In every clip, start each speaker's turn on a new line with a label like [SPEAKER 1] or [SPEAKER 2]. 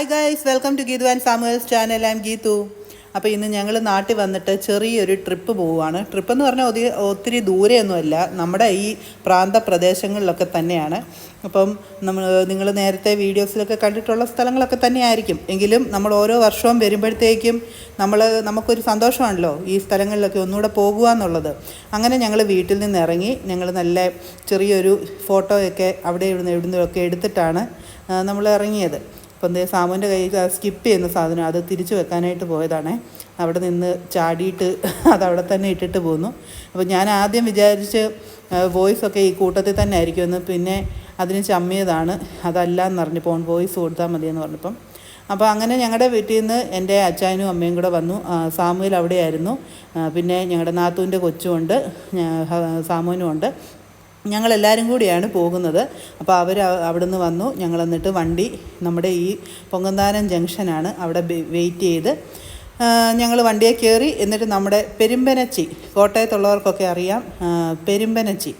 [SPEAKER 1] Hi guys welcome to Geethu and Samuel's channel am Geethu അപ്പോൾ ഇന്ന് ഞങ്ങൾ നാട്ടിൽ വന്നിട്ട് ചെറിയൊരു ട്രിപ്പ് പോവുകയാണ്. ട്രിപ്പ് എന്ന് പറഞ്ഞാൽ ഒതി ഒത്തിരി ദൂരെയൊന്നുമല്ല. നമ്മുടെ ഈ പ്രാന്ത പ്രദേശങ്ങളിലൊക്കെ തന്നെയാണ്. അപ്പം നമ്മൾ നിങ്ങൾ നേരത്തെ വീഡിയോസിലൊക്കെ കണ്ടിട്ടുള്ള സ്ഥലങ്ങളൊക്കെ തന്നെയായിരിക്കും. എങ്കിലും നമ്മൾ ഓരോ വർഷവും വരുമ്പോഴത്തേക്കും നമ്മൾ നമുക്കൊരു സന്തോഷമാണല്ലോ ഈ സ്ഥലങ്ങളിലൊക്കെ ഒന്നുകൂടെ പോകുക എന്നുള്ളത്. അങ്ങനെ ഞങ്ങൾ വീട്ടിൽ നിന്ന് ഇറങ്ങി ഞങ്ങൾ നല്ല ചെറിയൊരു ഫോട്ടോയൊക്കെ അവിടെ ഇവിടുന്ന് ഇവിടുന്നൊക്കെ എടുത്തിട്ടാണ് നമ്മൾ ഇറങ്ങിയത്. അപ്പം ദേ സാമുവിന്റെ കയ്യിൽ സ്കിപ്പ് ചെയ്യുന്ന സാധനം അത് തിരിച്ചു വെക്കാനായിട്ട് പോയതാണേ. അവിടെ നിന്ന് ചാടിയിട്ട് അത് അവിടെ തന്നെ ഇട്ടിട്ട് പോന്നു. അപ്പോൾ ഞാൻ ആദ്യം വിചാരിച്ച് വോയിസ് ഒക്കെ ഈ കൂട്ടത്തിൽ തന്നെ ആയിരിക്കുമെന്ന് പിന്നെ അതിന് ചമ്മിയതാണ്. അതല്ല എന്ന് പറഞ്ഞു ഫോൺ വോയിസ് കൊടുത്താൽ മതിയെന്ന് പറഞ്ഞപ്പം. അപ്പോൾ അങ്ങനെ ഞങ്ങളുടെ വീട്ടിൽ നിന്ന് എന്റെ അച്ചായനും അമ്മയും കൂടെ വന്നു. സാമുവിൽ അവിടെയായിരുന്നു. പിന്നെ ഞങ്ങളുടെ നാത്തൂന്റെ കൊച്ചുമുണ്ട് സാമുവിനുമുണ്ട് ഞങ്ങളെല്ലാവരും കൂടിയാണ് പോകുന്നത്. അപ്പോൾ അവർ അവിടെ നിന്ന് വന്നു. ഞങ്ങൾ എന്നിട്ട് വണ്ടി നമ്മുടെ ഈ പൊങ്ങന്താനം ജംഗ്ഷനാണ് അവിടെ വെയിറ്റ് ചെയ്ത്. ഞങ്ങൾ വണ്ടിയെ കയറി എന്നിട്ട് നമ്മുടെ പെരുമ്പനച്ചി കോട്ടയത്തുള്ളവർക്കൊക്കെ അറിയാം പെരുമ്പനച്ചി.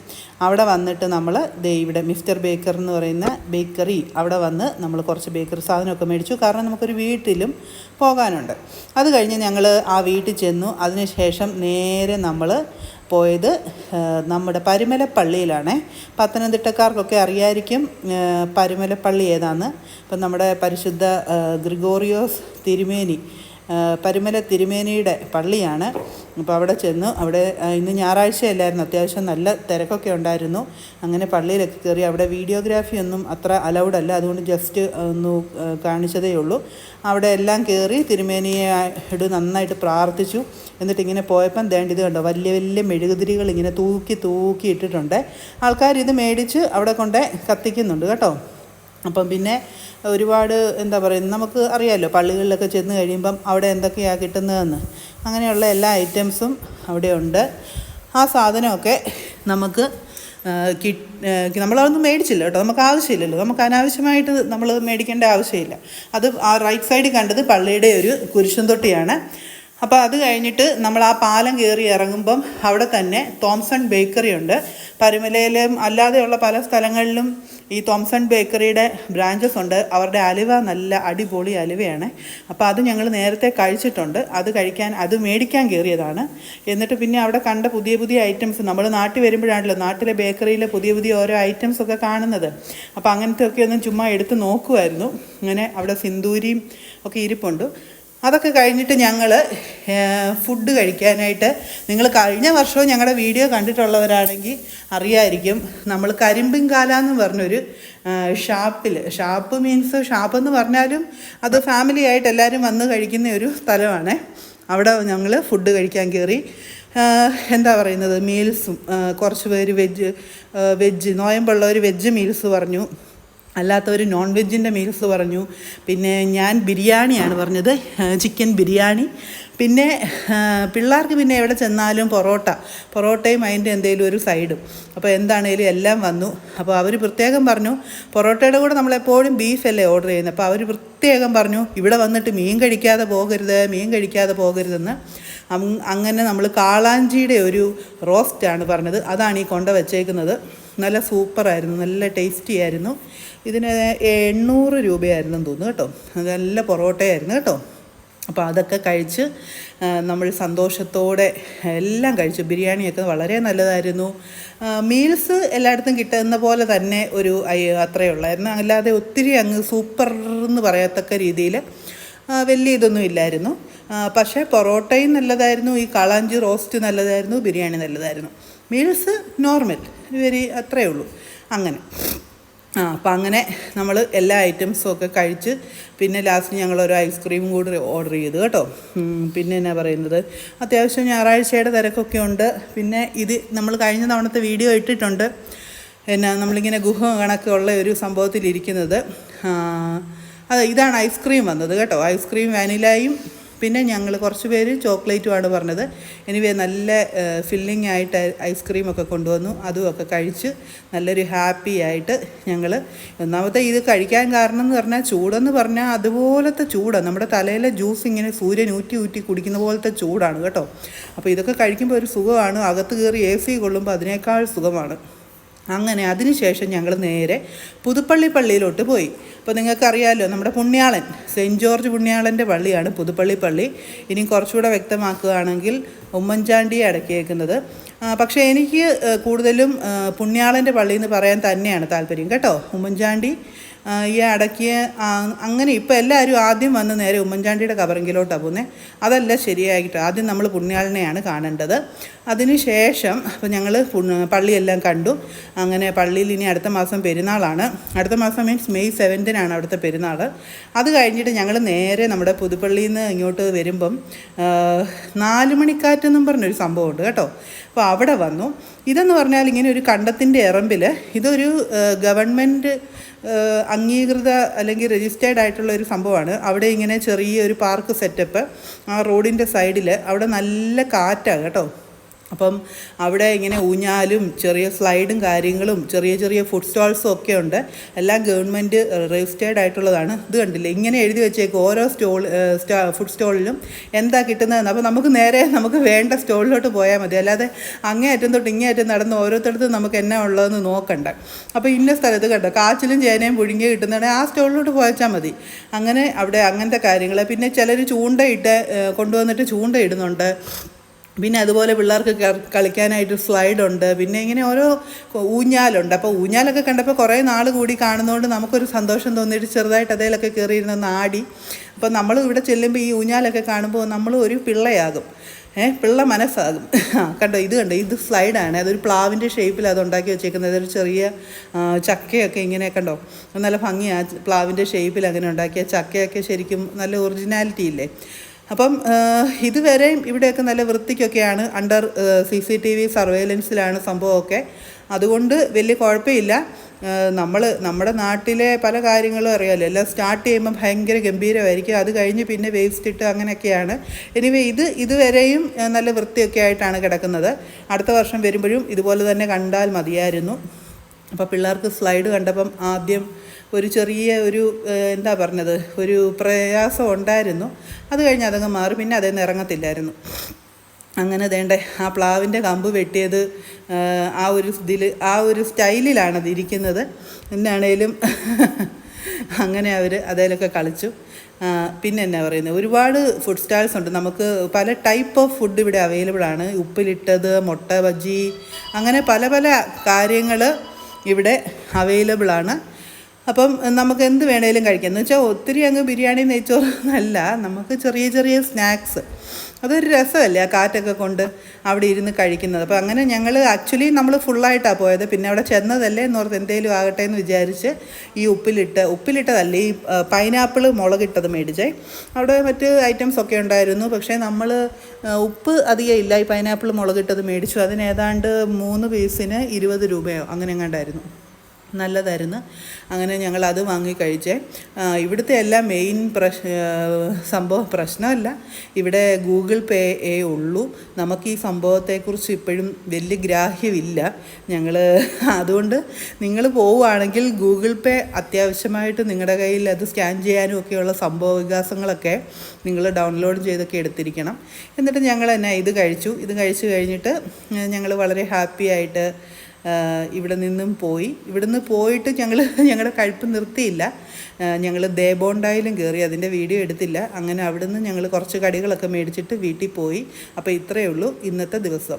[SPEAKER 1] അവിടെ വന്നിട്ട് നമ്മൾ ദേ ഇവിടെ മിസ്റ്റർ ബേക്കർ എന്ന് പറയുന്ന ബേക്കറി അവിടെ വന്ന് നമ്മൾ കുറച്ച് ബേക്കറി സാധനമൊക്കെ മേടിച്ചു. കാരണം നമുക്കൊരു വീട്ടിലും പോകാനുണ്ട്. അത് കഴിഞ്ഞ് ഞങ്ങൾ ആ വീട്ടിൽ ചെന്നു. അതിനുശേഷം നേരെ നമ്മൾ പോയത് നമ്മുടെ പരുമലപ്പള്ളിയിലാണ്. പത്തനംതിട്ടക്കാർക്കൊക്കെ അറിയായിരിക്കും പരുമലപ്പള്ളി ഏതാന്ന്. ഇപ്പം നമ്മുടെ പരിശുദ്ധ ഗ്രിഗോറിയോസ് തിരുമേനി പരുമല തിരുമേനിയുടെ പള്ളിയാണ്. അപ്പോൾ അവിടെ ചെന്നു അവിടെ ഇന്ന് ഞായറാഴ്ചയല്ലായിരുന്നു അത്യാവശ്യം നല്ല തിരക്കൊക്കെ ഉണ്ടായിരുന്നു. അങ്ങനെ പള്ളിയിലൊക്കെ കയറി അവിടെ വീഡിയോഗ്രാഫി ഒന്നും അത്ര അലൗഡ് അല്ല അതുകൊണ്ട് ജസ്റ്റ് ഒന്ന് കാണിച്ചതേ ഉള്ളൂ. അവിടെ എല്ലാം കയറി തിരുമേനിയോട് നന്നായിട്ട് പ്രാർത്ഥിച്ചു. എന്നിട്ട് ഇങ്ങനെ പോയപ്പം ദേണ്ട ഇത് കണ്ടോ വലിയ വലിയ മെഴുകുതിരികൾ ഇങ്ങനെ തൂക്കി തൂക്കി ഇട്ടിട്ടുണ്ട്. ആൾക്കാർ ഇത് മേടിച്ച് അവിടെ കൊണ്ടേ കത്തിക്കുന്നുണ്ട് കേട്ടോ. അപ്പം പിന്നെ ഒരുപാട് എന്താ പറയുക നമുക്ക് അറിയാമല്ലോ പള്ളികളിലൊക്കെ ചെന്ന് കഴിയുമ്പം അവിടെ എന്തൊക്കെയാണ് കിട്ടുന്നതെന്ന്. അങ്ങനെയുള്ള എല്ലാ ഐറ്റംസും അവിടെ ഉണ്ട് ആ സാധനമൊക്കെ നമുക്ക് കി നമ്മളതൊന്നും മേടിച്ചില്ല കേട്ടോ. നമുക്ക് ആവശ്യമില്ലല്ലോ. നമുക്ക് അനാവശ്യമായിട്ട് നമ്മൾ മേടിക്കേണ്ട ആവശ്യമില്ല. അത് ആ റൈറ്റ് സൈഡിൽ കണ്ടത് പള്ളിയുടെ ഒരു കുരിശും തൊട്ടിയാണ്. അപ്പോൾ അത് കഴിഞ്ഞിട്ട് നമ്മൾ ആ പാലം കയറി ഇറങ്ങുമ്പം അവിടെ തന്നെ തോംസൺ ബേക്കറി ഉണ്ട് പരുമലയിലും അല്ലാതെയുള്ള പല സ്ഥലങ്ങളിലും ഈ തോംസൺ ബേക്കറിയുടെ ബ്രാഞ്ചസ് ഉണ്ട്. അവരുടെ അലുവ നല്ല അടിപൊളി അലുവയാണ്. അപ്പോൾ അത് ഞങ്ങൾ നേരത്തെ കഴിച്ചിട്ടുണ്ട്. അത് കഴിക്കാൻ അത് മേടിക്കാൻ കയറിയതാണ്. എന്നിട്ട് പിന്നെ അവിടെ കണ്ട പുതിയ പുതിയ ഐറ്റംസ് നമ്മൾ നാട്ടിൽ വരുമ്പോഴാണല്ലോ നാട്ടിലെ ബേക്കറിയിലെ പുതിയ പുതിയ ഓരോ ഐറ്റംസ് ഒക്കെ കാണുന്നത്. അപ്പോൾ അങ്ങനത്തെ ഒക്കെ ഒന്ന് ചുമ്മാ എടുത്ത് നോക്കുമായിരുന്നു അങ്ങനെ അവിടെ സിന്ദൂരിയും ഒക്കെ ഇരിപ്പുണ്ട്. അതൊക്കെ കഴിഞ്ഞിട്ട് ഞങ്ങൾ ഫുഡ് കഴിക്കാനായിട്ട് നിങ്ങൾ കഴിഞ്ഞ വർഷവും ഞങ്ങളുടെ വീഡിയോ കണ്ടിട്ടുള്ളവരാണെങ്കിൽ അറിയായിരിക്കും. നമ്മൾ കരിമ്പിൻകാല എന്ന് പറഞ്ഞൊരു ഷാപ്പിൽ ഷാപ്പ് മീൻസ് ഷാപ്പ് എന്ന് പറഞ്ഞാലും അത് ഫാമിലി ആയിട്ട് എല്ലാവരും വന്ന് കഴിക്കുന്ന ഒരു സ്ഥലമാണ്. അവിടെ ഞങ്ങൾ ഫുഡ് കഴിക്കാൻ കയറി എന്താ പറയുന്നത്? മീൽസും കുറച്ച് പേര് വെജ് വെജ് നോയമ്പുള്ളവർ വെജ് മീൽസ് പറഞ്ഞു. അല്ലാത്തവർ നോൺ വെജിന്റെ മീൽസ് പറഞ്ഞു. പിന്നെ ഞാൻ ബിരിയാണിയാണ് പറഞ്ഞത്. ചിക്കൻ ബിരിയാണി. പിന്നെ പിള്ളേർക്ക് പിന്നെ എവിടെ ചെന്നാലും പൊറോട്ട. പൊറോട്ടയും അതിന്റെ എന്തെങ്കിലും ഒരു സൈഡും അപ്പോൾ എന്താണേലും എല്ലാം വന്നു. അപ്പോൾ അവർ പ്രത്യേകം പറഞ്ഞു പൊറോട്ടയുടെ കൂടെ നമ്മളെപ്പോഴും ബീഫല്ലേ ഓർഡർ ചെയ്യുന്നത് അപ്പോൾ അവർ പ്രത്യേകം പറഞ്ഞു ഇവിടെ വന്നിട്ട് മീൻ കഴിക്കാതെ പോകരുത് മീൻ കഴിക്കാതെ പോകരുതെന്ന്. അങ് അങ്ങനെ നമ്മൾ കാളാഞ്ചിയുടെ ഒരു റോസ്റ്റാണ് പറഞ്ഞത്. അതാണ് ഈ കൊണ്ട വെച്ചേക്കുന്നത്. നല്ല സൂപ്പറായിരുന്നു നല്ല ടേസ്റ്റി ആയിരുന്നു. ഇതിന് എണ്ണൂറ് രൂപയായിരുന്നു തോന്നുന്നു കേട്ടോ. നല്ല പൊറോട്ടയായിരുന്നു കേട്ടോ. അപ്പോൾ അതൊക്കെ കഴിച്ച് നമ്മൾ സന്തോഷത്തോടെ എല്ലാം കഴിച്ചു. ബിരിയാണിയൊക്കെ വളരെ നല്ലതായിരുന്നു. മീൽസ് എല്ലായിടത്തും കിട്ടുന്ന പോലെ തന്നെ ഒരു അത്രയേ ഉള്ളായിരുന്നു. അല്ലാതെ ഒത്തിരി അങ്ങ് സൂപ്പർ എന്ന് പറയത്തക്ക രീതിയിൽ വലിയ ഇതൊന്നും ഇല്ലായിരുന്നു. പക്ഷേ പൊറോട്ടയും നല്ലതായിരുന്നു ഈ കാളാഞ്ചി റോസ്റ്റ് നല്ലതായിരുന്നു ബിരിയാണി നല്ലതായിരുന്നു. Meals normal. വെരി അത്രയേ ഉള്ളൂ. അങ്ങനെ. ആ അപ്പം അങ്ങനെ നമ്മൾ എല്ലാ ഐറ്റംസും ഒക്കെ കഴിച്ച് പിന്നെ ലാസ്റ്റ് ഞങ്ങൾ ഒരു ഐസ്ക്രീം കൂടി ഓർഡർ ചെയ്തു കേട്ടോ. പിന്നെ എന്നാ പറയുന്നത്? അത്യാവശ്യം ഞായറാഴ്ചയുടെ തിരക്കൊക്കെ ഉണ്ട്. പിന്നെ ഇത് നമ്മൾ കഴിഞ്ഞ തവണത്തെ വീഡിയോ ഇട്ടിട്ടുണ്ട്. എന്നാ നമ്മളിങ്ങനെ ഗുഹ കണക്കുള്ള ഒരു സംഭവത്തിലിരിക്കുന്നത്. അത് ഇതാണ് ഐസ്ക്രീം വന്നത് കേട്ടോ. ഐസ്ക്രീം വാനിലയും പിന്നെ ഞങ്ങൾ കുറച്ച് പേര് ചോക്ലേറ്റുമാണ് പറഞ്ഞത്. എനിവേ നല്ല ഫില്ലിംഗ് ആയിട്ട് ഐസ്ക്രീമൊക്കെ കൊണ്ടുവന്നു. അതും ഒക്കെ കഴിച്ച് നല്ലൊരു ഹാപ്പി ആയിട്ട് ഞങ്ങൾ ഒന്നാമത്തെ ഇത് കഴിക്കാൻ കാരണം എന്ന് പറഞ്ഞാൽ ചൂടെന്ന് പറഞ്ഞാൽ അതുപോലത്തെ ചൂടാണ് നമ്മുടെ തലയിലെ ജ്യൂസ് ഇങ്ങനെ സൂര്യൻ ഊറ്റി ഊറ്റി കുടിക്കുന്ന പോലത്തെ ചൂടാണ് കേട്ടോ. അപ്പോൾ ഇതൊക്കെ കഴിക്കുമ്പോൾ ഒരു സുഖമാണ്. അകത്ത് കയറി എ സി കൊള്ളുമ്പോൾ അതിനേക്കാൾ സുഖമാണ്. അങ്ങനെ അതിനുശേഷം ഞങ്ങൾ നേരെ പുതുപ്പള്ളി പള്ളിയിലോട്ട് പോയി. അപ്പോൾ നിങ്ങൾക്കറിയാമല്ലോ നമ്മുടെ പുണ്യാളൻ സെന്റ് ജോർജ് പുണ്യാളന്റെ പള്ളിയാണ് പുതുപ്പള്ളി പള്ളി. ഇനി കുറച്ചുകൂടെ വ്യക്തമാക്കുകയാണെങ്കിൽ ഉമ്മൻചാണ്ടിയെ അടക്കിയേക്കുന്നത്. പക്ഷേ എനിക്ക് കൂടുതലും പുണ്യാളന്റെ പള്ളി എന്ന് പറയാൻ തന്നെയാണ് താല്പര്യം. കേട്ടോ? ഉമ്മൻചാണ്ടി ഈ അടക്കിയ അങ്ങനെ ഇപ്പോൾ എല്ലാവരും ആദ്യം വന്ന് നേരെ ഉമ്മൻചാണ്ടിയുടെ കബറങ്കിലോട്ടാണ് പോകുന്നത് അതല്ല ശരിയായിട്ട് ആദ്യം നമ്മൾ പുണ്യാളനെയാണ് കാണേണ്ടത്. അതിനുശേഷം അപ്പോൾ ഞങ്ങൾ പള്ളിയെല്ലാം കണ്ടു. അങ്ങനെ പള്ളിയിൽ ഇനി അടുത്ത മാസം പെരുന്നാളാണ്. അടുത്ത മാസം മീൻസ് മെയ് സെവന്റിനാണ് അവിടുത്തെ പെരുന്നാൾ അത് കഴിഞ്ഞിട്ട് ഞങ്ങൾ നേരെ നമ്മുടെ പുതുപ്പള്ളിയിൽ നിന്ന് ഇങ്ങോട്ട് വരുമ്പം നാല് മണിക്കാറ്റെന്നും പറഞ്ഞൊരു സംഭവമുണ്ട് കേട്ടോ. അപ്പോൾ അവിടെ വന്നു. ഇതെന്ന് പറഞ്ഞാൽ ഇങ്ങനെ ഒരു കണ്ടത്തിന്റെ ഇറമ്പിൽ ഇതൊരു ഗവൺമെന്റ് അംഗീകൃത അല്ലെങ്കിൽ രജിസ്റ്റേർഡ് ആയിട്ടുള്ള ഒരു സംഭവമാണ്. അവിടെ ഇങ്ങനെ ചെറിയൊരു പാർക്ക് സെറ്റപ്പ് ആ റോഡിന്റെ സൈഡിൽ അവിടെ നല്ല കാറ്റാണ് കേട്ടോ. അപ്പം അവിടെ ഇങ്ങനെ ഊഞ്ഞാലും ചെറിയ സ്ലൈഡും കാര്യങ്ങളും ചെറിയ ചെറിയ ഫുഡ് സ്റ്റോൾസും ഒക്കെ ഉണ്ട്. എല്ലാം ഗവൺമെന്റ് രജിസ്റ്റേർഡ് ആയിട്ടുള്ളതാണ്. ഇത് കണ്ടില്ലേ? ഇങ്ങനെ എഴുതി വെച്ചേക്ക് ഓരോ സ്റ്റോൾ ഫുഡ് സ്റ്റോളിലും എന്താ കിട്ടുന്നതെന്ന്. അപ്പോൾ നമുക്ക് നേരെ നമുക്ക് വേണ്ട സ്റ്റോളിലോട്ട് പോയാൽ മതി. അല്ലാതെ അങ്ങേ അറ്റം തൊട്ട് ഇങ്ങേ അറ്റം നടന്ന് ഓരോരുത്തടത്തും നമുക്ക് എന്നാ ഉള്ളതെന്ന് നോക്കണ്ട. അപ്പോൾ ഇന്ന സ്ഥലത്ത് കണ്ടോ? കാച്ചിലും ചേനയും പുഴുങ്ങി കിട്ടുന്നതാണെങ്കിൽ ആ സ്റ്റോളിലോട്ട് പോയച്ചാൽ മതി. അങ്ങനെ അവിടെ അങ്ങനത്തെ കാര്യങ്ങൾ പിന്നെ ചിലർ ചൂണ്ടയിട്ട് കൊണ്ടുവന്നിട്ട് ചൂണ്ടയിടുന്നുണ്ട്. പിന്നെ അതുപോലെ പിള്ളേർക്ക് കളിക്കാനായിട്ട് സ്ലൈഡുണ്ട്. പിന്നെ ഇങ്ങനെ ഓരോ ഊഞ്ഞാലുണ്ട്. അപ്പോൾ ഊഞ്ഞാലൊക്കെ കണ്ടപ്പോൾ കുറേ നാൾ കൂടി കാണുന്നതുകൊണ്ട് നമുക്കൊരു സന്തോഷം തോന്നിയിട്ട് ചെറുതായിട്ട് അതേലൊക്കെ കയറിയിരുന്ന നാടി. അപ്പോൾ നമ്മൾ ഇവിടെ ചെല്ലുമ്പോൾ ഈ ഊഞ്ഞാലൊക്കെ കാണുമ്പോൾ നമ്മൾ ഒരു പിള്ളയാകും. ഏഹ് പിള്ള മനസ്സാകും. കണ്ടോ? ഇത് കണ്ടോ? ഇത് സ്ലൈഡാണ്. അതൊരു പ്ലാവിന്റെ ഷേപ്പിൽ അത് ഉണ്ടാക്കി വെച്ചേക്കുന്നത്. ഒരു ചെറിയ ചക്കയൊക്കെ ഇങ്ങനെ കണ്ടോ? നല്ല ഭംഗിയാണ് പ്ലാവിന്റെ ഷേപ്പിൽ അങ്ങനെ ഉണ്ടാക്കിയ ചക്കയൊക്കെ ശരിക്കും നല്ല ഒറിജിനാലിറ്റി ഇല്ലേ? അപ്പം ഇതുവരെയും ഇവിടെയൊക്കെ നല്ല വൃത്തിക്കൊക്കെയാണ് under C C T V സർവേലൻസിലാണ് സംഭവമൊക്കെ. അതുകൊണ്ട് വലിയ കുഴപ്പമില്ല. നമ്മൾ നമ്മുടെ നാട്ടിലെ പല കാര്യങ്ങളും അറിയാമല്ലോ എല്ലാം സ്റ്റാർട്ട് ചെയ്യുമ്പോൾ ഭയങ്കര ഗംഭീരമായിരിക്കും. അത് കഴിഞ്ഞ് പിന്നെ വേസ്റ്റ് ഇട്ട് അങ്ങനെയൊക്കെയാണ്. എനിവേ ഇത് ഇതുവരെയും നല്ല വൃത്തിയൊക്കെ ആയിട്ടാണ് കിടക്കുന്നത്. അടുത്ത വർഷം വരുമ്പോഴും ഇതുപോലെ തന്നെ കണ്ടാൽ മതിയായിരുന്നു. അപ്പോൾ പിള്ളേർക്ക് സ്ലൈഡ് കണ്ടപ്പം ആദ്യം ഒരു ചെറിയ ഒരു എന്താ പറഞ്ഞത് ഒരു പ്രയാസം ഉണ്ടായിരുന്നു. അത് കഴിഞ്ഞ് അതങ്ങ് മാറി. പിന്നെ അതിൽ നിന്ന് ഇറങ്ങത്തില്ലായിരുന്നു. അങ്ങനെ വേണ്ടേ ആ പ്ലാവിന്റെ കമ്പ് വെട്ടിയത് ആ ഒരു ഇതിൽ ആ ഒരു സ്റ്റൈലിലാണ് അത് ഇരിക്കുന്നത്. എന്നാണേലും അങ്ങനെ അവർ അതേലൊക്കെ കളിച്ചു. പിന്നെ എന്നാ പറയുന്നത് ഒരുപാട് ഫുഡ് സ്റ്റാൾസ് ഉണ്ട്. നമുക്ക് പല ടൈപ്പ് ഓഫ് ഫുഡ് ഇവിടെ അവൈലബിൾ ആണ്. ഉപ്പിലിട്ടത് മുട്ട ബജ്ജി അങ്ങനെ പല പല കാര്യങ്ങൾ ഇവിടെ അവൈലബിൾ ആണ്. അപ്പം നമുക്ക് എന്ത് വേണേലും കഴിക്കാം. എന്ന് വെച്ചാൽ ഒത്തിരി അങ്ങ് ബിരിയാണി നെയ്ച്ചോറൊന്നല്ല നമുക്ക് ചെറിയ ചെറിയ സ്നാക്സ്. അതൊരു രസമല്ലേ ആ കാറ്റൊക്കെ കൊണ്ട് അവിടെ ഇരുന്ന് കഴിക്കുന്നത്. അപ്പോൾ അങ്ങനെ ഞങ്ങൾ ആക്ച്വലി നമ്മൾ ഫുള്ളായിട്ടാണ് പോയത്. പിന്നെ അവിടെ ചെന്നതല്ലേ എന്ന് ഓർത്ത് എന്തെങ്കിലും ആകട്ടെ എന്ന് വിചാരിച്ച് ഈ ഉപ്പിലിട്ട് ഉപ്പിലിട്ടതല്ല ഈ പൈനാപ്പിൾ മുളകിട്ടത് മേടിച്ചേ. അവിടെ മറ്റ് ഐറ്റംസ് ഒക്കെ ഉണ്ടായിരുന്നു. പക്ഷേ നമ്മൾ ഉപ്പ് അധികം ഇല്ല. ഈ പൈനാപ്പിൾ മുളകിട്ടത് മേടിച്ചു. അതിന് ഏതാണ്ട് മൂന്ന് പീസിന് ഇരുപത് രൂപയോ അങ്ങനെ എങ്ങാണ്ടായിരുന്നു നല്ലതായിരുന്നു. അങ്ങനെ ഞങ്ങൾ അത് വാങ്ങി ഇവിടുത്തെ എല്ലാം മെയിൻ പ്രശ് സംഭവം പ്രശ്നമല്ല. ഇവിടെ ഗൂഗിൾ പേ ഏ ഉള്ളൂ. നമുക്ക് ഈ സംഭവത്തെക്കുറിച്ച് ഇപ്പോഴും വലിയ ഗ്രാഹ്യമില്ല. ഞങ്ങൾ അതുകൊണ്ട് നിങ്ങൾ പോവുകയാണെങ്കിൽ ഗൂഗിൾ പേ അത്യാവശ്യമായിട്ട് നിങ്ങളുടെ കയ്യിൽ അത് സ്കാൻ ചെയ്യാനും ഒക്കെയുള്ള സംഭവ വികാസങ്ങളൊക്കെ നിങ്ങൾ ഡൗൺലോഡ് ചെയ്തൊക്കെ എടുത്തിരിക്കണം. എന്നിട്ട് ഞങ്ങൾ തന്നെ ഇത് കഴിച്ചു. ഇത് കഴിച്ചു കഴിഞ്ഞിട്ട് ഞങ്ങൾ വളരെ ഹാപ്പി ആയിട്ട് ഇവിടെ നിന്നും പോയി. ഇവിടുന്ന് പോയിട്ട് ഞങ്ങൾ ഞങ്ങളുടെ കഴിപ്പ് നിർത്തിയില്ല. ഞങ്ങൾ ദേബോണ്ടായാലും കയറി അതിന്റെ വീഡിയോ എടുത്തില്ല. അങ്ങനെ അവിടുന്ന് ഞങ്ങൾ കുറച്ച് കടികളൊക്കെ മേടിച്ചിട്ട് വീട്ടിൽ പോയി. അപ്പോൾ ഇത്രയേ ഉള്ളൂ ഇന്നത്തെ ദിവസം.